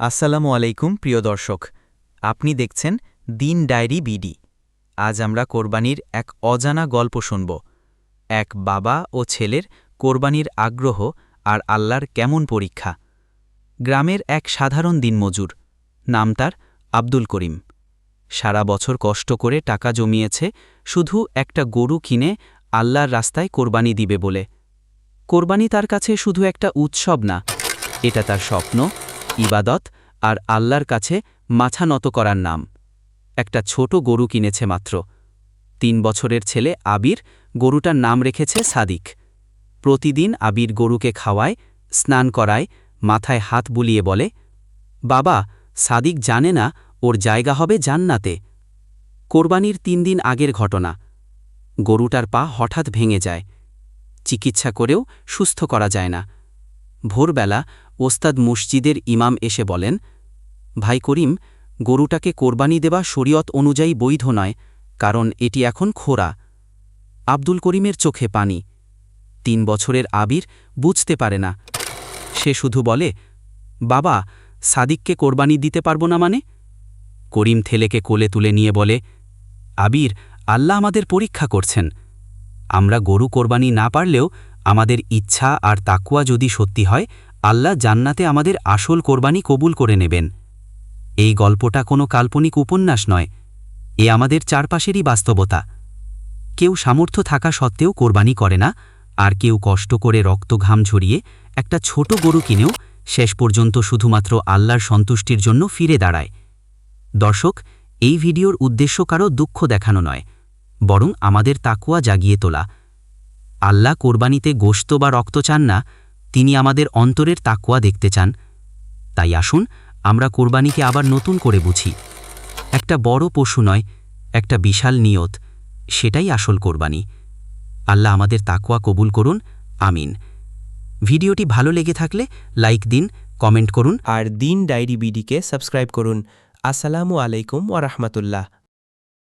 আসসালামু আলাইকুম, প্রিয় দর্শক। আপনি দেখছেন দিন ডায়েরি বিডি। আজ আমরা কোরবানির এক অজানা গল্প শুনব। এক বাবা ও ছেলের কোরবানির আগ্রহ আর আল্লাহর কেমন পরীক্ষা। গ্রামের এক সাধারণ দিনমজুর, নাম তার আব্দুল করিম। সারা বছর কষ্ট করে টাকা জমিয়েছে, শুধু একটা গরু কিনে আল্লাহর রাস্তায় কোরবানি দিবে বলে। কোরবানি তার কাছে শুধু একটা উৎসব না, এটা তার স্বপ্ন ইবাদত আর আল্লাহর কাছে মাথা নত করার নাম। একটা ছোট গরু কিনেছে মাত্র। তিন বছরের ছেলে আবির গরুটার নাম রেখেছে সাদিক। প্রতিদিন আবির গরুকে খাওয়ায়, স্নান করায়, মাথায় হাত বুলিয়ে বলে, বাবা, সাদিক জানে না ওর জায়গা হবে জান্নাতে। কোরবানির তিন দিন আগের ঘটনা। গরুটার পা হঠাৎ ভেঙে যায়। চিকিৎসা করেও সুস্থ করা যায় না। ভোরবেলা ওস্তাদ মসজিদের ইমাম এসে বলেন, ভাই করিম, গরুটাকে কোরবানি দেওয়া শরীয়ত অনুযায়ী বৈধ নয়, কারণ এটি এখন খোরা। আব্দুল করিমের চোখে পানি। তিন বছরের আবির বুঝতে পারে না। সে শুধু বলে, বাবা, সাদিককে কোরবানি দিতে পারব না মানে? করিম থেলেকে কোলে তুলে নিয়ে বলে, আবির, আল্লাহ আমাদের পরীক্ষা করছেন। আমরা গরু কোরবানি না পারলেও আমাদের ইচ্ছা আর তাকুয়া যদি সত্যি হয়, আল্লাহ জান্নাতে আমাদের আসল কোরবানি কবুল করে নেবেন। এই গল্পটা কোনো কাল্পনিক উপন্যাস নয়, এ আমাদের চারপাশেরই বাস্তবতা। কেউ সামর্থ্য থাকা সত্ত্বেও কোরবানি করে না, আর কেউ কষ্ট করে রক্ত ঘাম ঝরিয়ে একটা ছোট গরু কিনেও শেষ পর্যন্ত শুধুমাত্র আল্লাহর সন্তুষ্টির জন্য ফিরে দাঁড়ায়। দর্শক, এই ভিডিওর উদ্দেশ্য কারও দুঃখ দেখানো নয়, বরং আমাদের তাকুয়া জাগিয়ে তোলা। আল্লাহ কোরবানিতে গোশত বা রক্ত চান না, তিনি আমাদের অন্তরের তাকুয়া দেখতে চান। তাই আসুন, আমরা কোরবানিকে আবার নতুন করে বুঝি। একটা বড় পশু নয়, একটা বিশাল নিয়ত, সেটাই আসল কোরবানি। আল্লাহ আমাদের তাকুয়া কবুল করুন, আমিন। ভিডিওটি ভালো লেগে থাকলে লাইক দিন, কমেন্ট করুন। আর দিন ডায়েরি বিডিকে সাবস্ক্রাইব করুন। আসসালামু আলাইকুম ওয়া রাহমাতুল্লাহ।